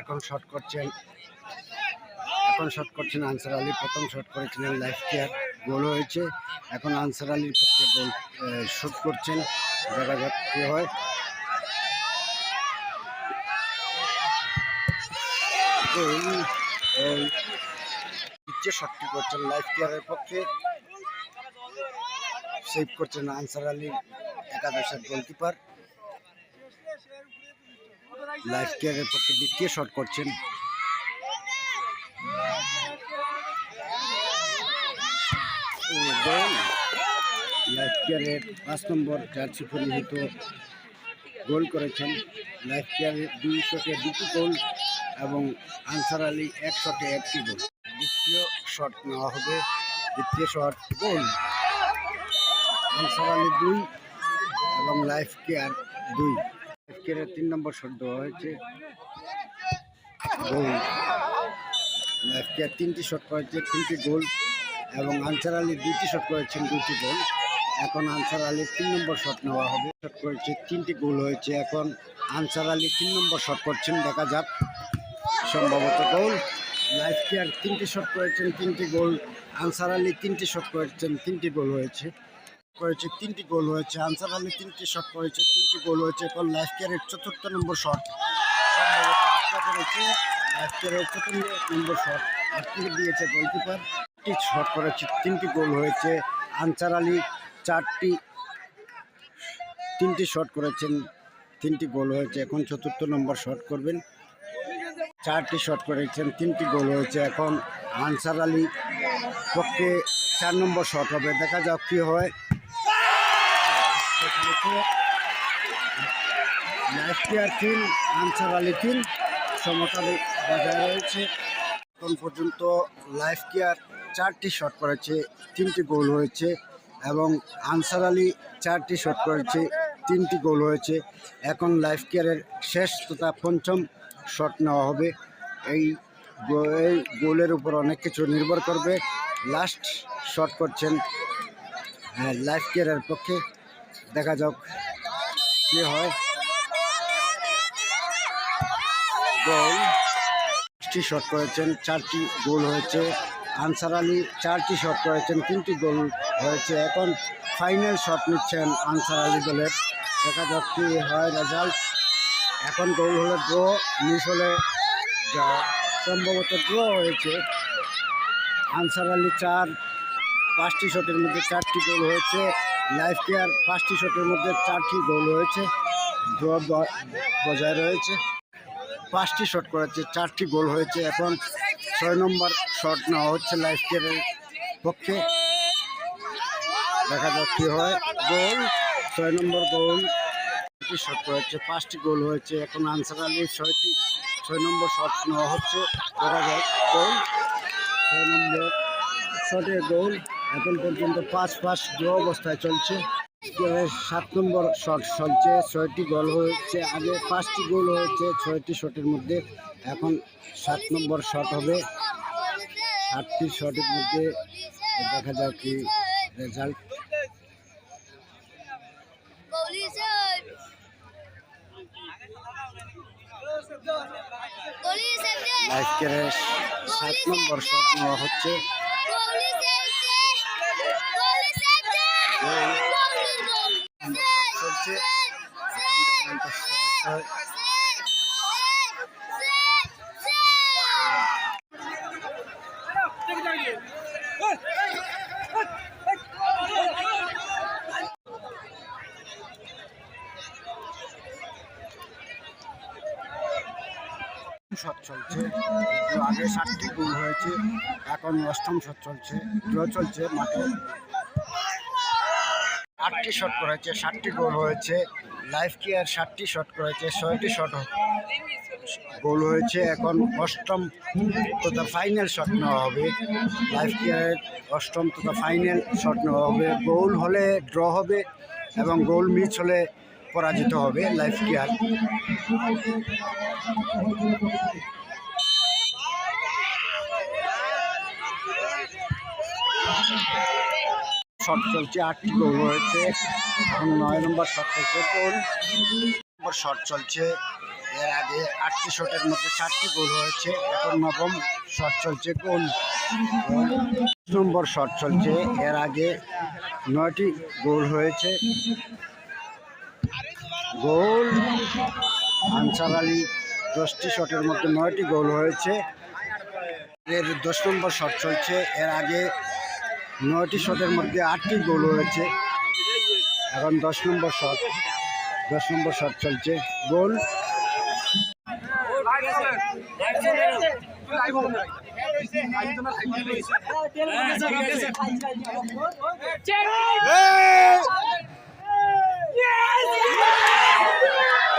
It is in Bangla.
এখন শট করছেন, এখন শট করছেন আনসার আলী। প্রথম শট করেছিলেন লাইফ কেয়ার গোল হয়েছে। এখন আনসার আলীর পক্ষে গোল শুট করছেন। দেখা যাক কী হয়। ইচ্ছে শটটি করছেন লাইফ কেয়ারের পক্ষে সেভ করছেন আনসার আলী একাদশের গোলকিপার লাইফ কেয়ারের পক্ষে দ্বিতীয় শট করছেন। লাইফ কেয়ারের পাঁচ নম্বর জার্সি পরিহিত গোল করেছেন লাইফ কেয়ারের দুই শটে দুটি গোল এবং আনসার আলী এক শটে একটি গোল দ্বিতীয় শট নেওয়া হবে, দ্বিতীয় শট গোল আনসার আলী দুই এবং লাইফ কেয়ার দুই। লাইফ কেয়ারের তিন নম্বর শট দেওয়া হয়েছে গোল লাইফ কেয়ার তিনটি শট করেছে, তিনটি গোল এবং আনসার আলী দুইটি শট করেছেন, দুইটি গোল। এখন আনসার আলীর তিন নম্বর শট নেওয়া হবে, শট করেছে, তিনটি গোল হয়েছে। এখন আনসার আলী তিন নম্বর শট করছেন, দেখা যাক। সম্ভবত গোল লাইফ কেয়ার তিনটি শট করেছেন, তিনটি গোল আনসার আলী তিনটি শট করেছেন, তিনটি গোল হয়েছে। করেছে, তিনটি গোল হয়েছে। আনসার আলী তিনটি শট করেছে, তিনটি গোল হয়েছে। এখন লাইফ কেয়ারের চতুর্থ নম্বর শট সম্ভবত করেছে লাইফ কেয়ারের চতুর্থ নম্বর শট দিয়েছে করেছে, তিনটি গোল হয়েছে। আনসার আলী চারটি, তিনটি শট করেছেন, তিনটি গোল হয়েছে। এখন চতুর্থ নম্বর শট করবেন। চারটি শট করেছেন, তিনটি গোল হয়েছে। এখন আনসার আলী পক্ষে চার নম্বর শট হবে। দেখা যাক কী হয়। তিন আনসার আলী তিন সমতা বজায় রয়েছে। এখন পর্যন্ত লাইফ কেয়ার চারটি শট করেছে, তিনটি গোল হয়েছে এবং আনসার আলী চারটি শট করেছে, তিনটি গোল হয়েছে। এখন লাইফ কেয়ারের শেষ তথা পঞ্চম শট নেওয়া হবে। এই এই গোলের উপর অনেক কিছু নির্ভর করবে। লাস্ট শট করছেন লাইফ কেয়ারের পক্ষে। দেখা যাক কি হয়। গোল পাঁচটি শট করেছেন, চারটি গোল হয়েছে। আনসার আলী চারটি শট করেছেন, তিনটি গোল হয়েছে। এখন ফাইনাল শট নিচ্ছেন আনসার আলী দলের দেখা যাক কি হয় রেজাল্ট এখন গোল হলে ড্র মিস হলে যা, সম্ভবত ড্র হয়েছে। আনসার আলী চার, পাঁচটি শটের মধ্যে চারটি গোল হয়েছে। লাইফ কেয়ার পাঁচটি শটের মধ্যে চারটি গোল হয়েছে। ড্র বজায় রয়েছে। পাঁচটি শট করেছে, চারটি গোল হয়েছে। এখন ছয় নম্বর শট নেওয়া হচ্ছে লাইফ কেয়ারের পক্ষে। দেখা যাক কী হয়। গোল, ছয় নম্বর গোল। ছয়টি শট করেছে। পাঁচটি গোল হয়েছে। এখন আনসার আলীর ছয়টি, ছয় নম্বর শট নেওয়া হচ্ছে। দেখা যাক, গোল। ছয় নম্বর শটে গোল। এখন পর্যন্ত পাঁচ পাঁচ ড্র অবস্থায় চলছে। সাত নম্বর শট চলছে। ছয়টি গোল হয়েছে আগে, পাঁচটি গোল হয়েছে ছয়টি শটের মধ্যে। এখন সাত নম্বর শট হবে। আটটি শটের মধ্যে। দেখা যাক কি রেজাল্ট কেয়ারের সাত নম্বর শট নেওয়া হচ্ছে চলছে এখন পর্যন্ত ছয়- শট চলছে। আগে সাতটি গোল হয়েছে, এখন অষ্টম শট চলছে ড্র চলছে মাঠে। আটটি শট করেছে, সাতটি গোল হয়েছে, লাইফ কেয়ার সাতটি শট করেছে, ছয়টি শট গোল হয়েছে, এখন অষ্টম তথা ফাইনাল শট নেওয়া হবে। লাইফ কেয়ারের অষ্টম তথা ফাইনাল শট নেওয়া হবে। গোল হলে ড্র হবে এবং গোল মিস হলে পরাজিত হবে লাইফ কেয়ার শট চলছে আটটি গোল হয়েছে। এখন নয় নম্বর শট চলছে গোল নম্বর শট চলছে। এর আগে আটটি শটের মধ্যে চারটি গোল হয়েছে। এখন নবম শট চলছে গোল। নম্বর শট চলছে। এর আগে নয়টি গোল হয়েছে। গোল। আনসার আলী দশটি শটের মধ্যে নয়টি গোল হয়েছে। এর দশ নম্বর শট চলছে। এর আগে নয়টি শটের মধ্যে আটটি গোল হয়েছে। এখন দশ নম্বর শট। দশ নম্বর শট চলছে। গোল। Yes! yes! yes!